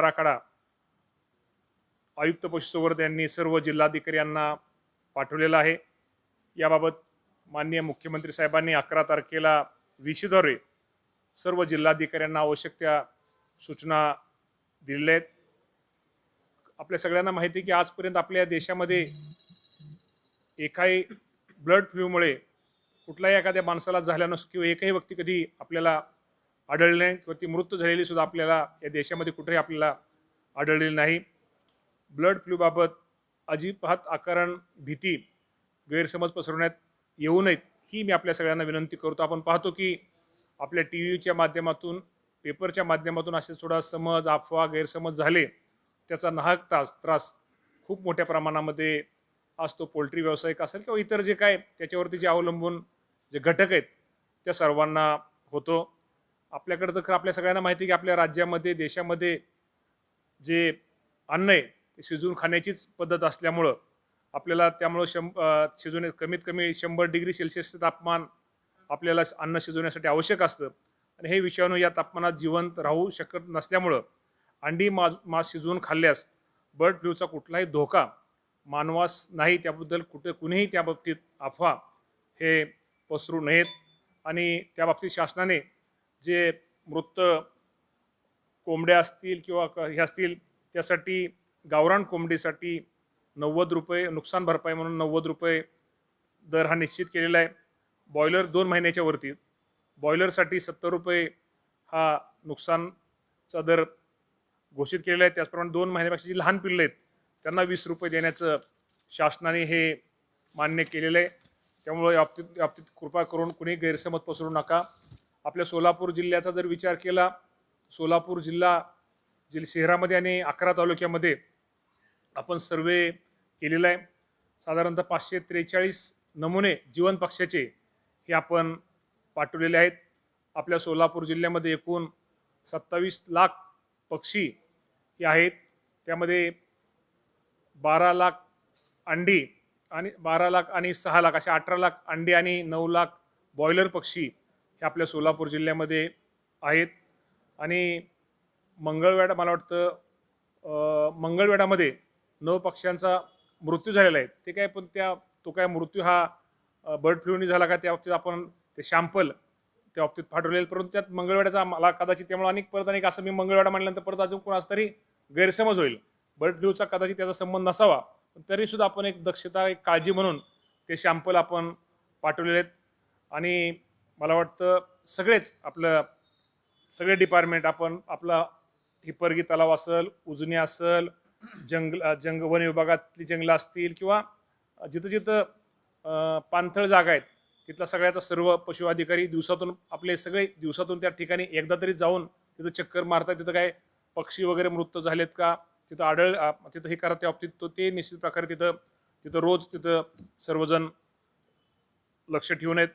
आराखडा. आयुक्त पशुसंवर्धन यांनी सर्व जिल्हाधिकारी यांना पाठवलेला आहे. याबाबत माननीय मुख्यमंत्री साहेबांनी अकरा तारखेला विशीद्वारे सर्व जिल्हाधिकाऱ्यांना आवश्यक त्या सूचना दिलेल्या आहेत. आपल्या सगळ्यांना माहिती आहे की आजपर्यंत आपल्या देशामध्ये एकाही ब्लड फ्लूमुळे कुठल्याही एखाद्या माणसाला झाल्या नसतो किंवा एकही व्यक्ती कधी आपल्याला आढळली नाही किंवा ती मृत्यू झालेली सुद्धा आपल्याला या देशामध्ये कुठेही आपल्याला आढळलेली नाही. ब्लड फ्लूबाबत अजिबात आकारण भीती गैरसमज पसरवण्यात येऊ नयेत ही मी आपल्या सगळ्यांना विनंती करतो. आपण पाहतो की आपल्या टी व्हीच्या माध्यमातून पेपरच्या माध्यमातून असे थोडा समज अफवा गैरसमज झाले त्याचा नाहक तास त्रास खूप मोठ्या प्रमाणामध्ये आज तो पोल्ट्री व्यावसायिक असेल किंवा इतर जे काय त्याच्यावरती जे अवलंबून जे घटक आहेत त्या सर्वांना होतो. आपल्याकडं तर आपल्या सगळ्यांना माहिती आहे की आपल्या राज्यामध्ये देशामध्ये जे अन्न आहे ते शिजवून खाण्याचीच पद्धत असल्यामुळं आपल्याला त्यामुळं शं शिजवण्या शिजवणे कमीत कमी शंभर डिग्री सेल्सिअसचं तापमान आपल्याला अन्न शिजवण्यासाठी आवश्यक असतं. आणि हे विषाणू या तापमानात जिवंत राहू शकत नसल्यामुळं अंडी मा मास शिजवून खाल्ल्यास बर्ड फ्लूचा कुठलाही धोका मानवास नाही त्याबद्दल कुठे कुणीही त्या बाबतीत अफवा हे पसरू नयेत. आणि त्या बाबतीत शासनाने जे मृत कोंबड्या असतील किंवा क- हे असतील त्यासाठी गावरान कोंबडीसाठी नव्वद रुपये नुकसान भरपाई म्हणून नव्वद रुपये दर हा निश्चित केलेला आहे. बॉयलर दोन महिन्याच्या वरती. बॉयलरसाठी सत्तर रुपये हा नुकसानचा दर घोषित केलेला आहे. त्याचप्रमाणे दोन महिन्यापेक्षा जी लहान पिल्लं आहेत त्यांना वीस रुपये देण्याचं शासनाने हे मान्य केलेलं आहे. त्यामुळे याबतीत बाबतीत बाबतीत कृपा करून कुणी गैरसमज पसरू नका. आपल्या सोलापूर जिल्ह्याचा जर विचार केला सोलापूर जिल्हा जिल शहरामध्ये आणि अकरा तालुक्यामध्ये आपण सर्वे केलेला आहे. साधारणतः पाचशे त्रेचाळीस नमुने जीवन पक्षाचे हे आपण पाठवलेले आहेत. आपल्या सोलापूर जिल्ह्यामध्ये एकूण सत्तावीस लाख पक्षी हे आहेत. त्यामध्ये बारा लाख अंडी आणि बारा लाख आणि सहा लाख अशा अठरा लाख अंडी आणि नऊ लाख बॉयलर पक्षी हे आपल्या सोलापूर जिल्ह्यामध्ये आहेत. आणि मंगळवेढा मला वाटतं मंगळवेढामध्ये नऊ पक्ष्यांचा मृत्यू झालेला आहे. ते काय पण त्या तो काय मृत्यू हा बर्ड फ्लूनी झाला का त्या बाबतीत आपण ते शॅम्पल त्या बाबतीत पाठवलेलं परंतु त्यात मंगळवेढ्याचा मला कदाचित त्यामुळे अनेक परत अनेक असं मी मंगळवेढा म्हणल्यानंतर परत अजून कोणाचा तरी गैरसमज होईल. बर्ड फ्लूचा कदाचित त्याचा संबंध नसावा. पण तरीसुद्धा आपण एक दक्षता एक काळजी म्हणून ते शॅम्पल आपण पाठवलेले आहेत. आणि मला वाटतं सगळेच आपलं सगळे डिपार्टमेंट आपण आपला हिपरगी तलाव असेल उजनी असेल जंगल जंग वन विभागातली जंगलं असतील किंवा जिथं जिथं पाणथळ जागा आहेत तिथला सगळ्याचा सर्व पशु अधिकारी दिवसातून आपले सगळे दिवसातून त्या ठिकाणी एकदा तरी जाऊन तिथं चक्कर मारतात तिथं काय पक्षी वगैरे मृत झालेत का तिथं आढळ तिथं हे करा त्या बाबतीत तो ते निश्चित प्रकारे तिथं तिथं रोज तिथं सर्वजण लक्ष ठेवून आहेत.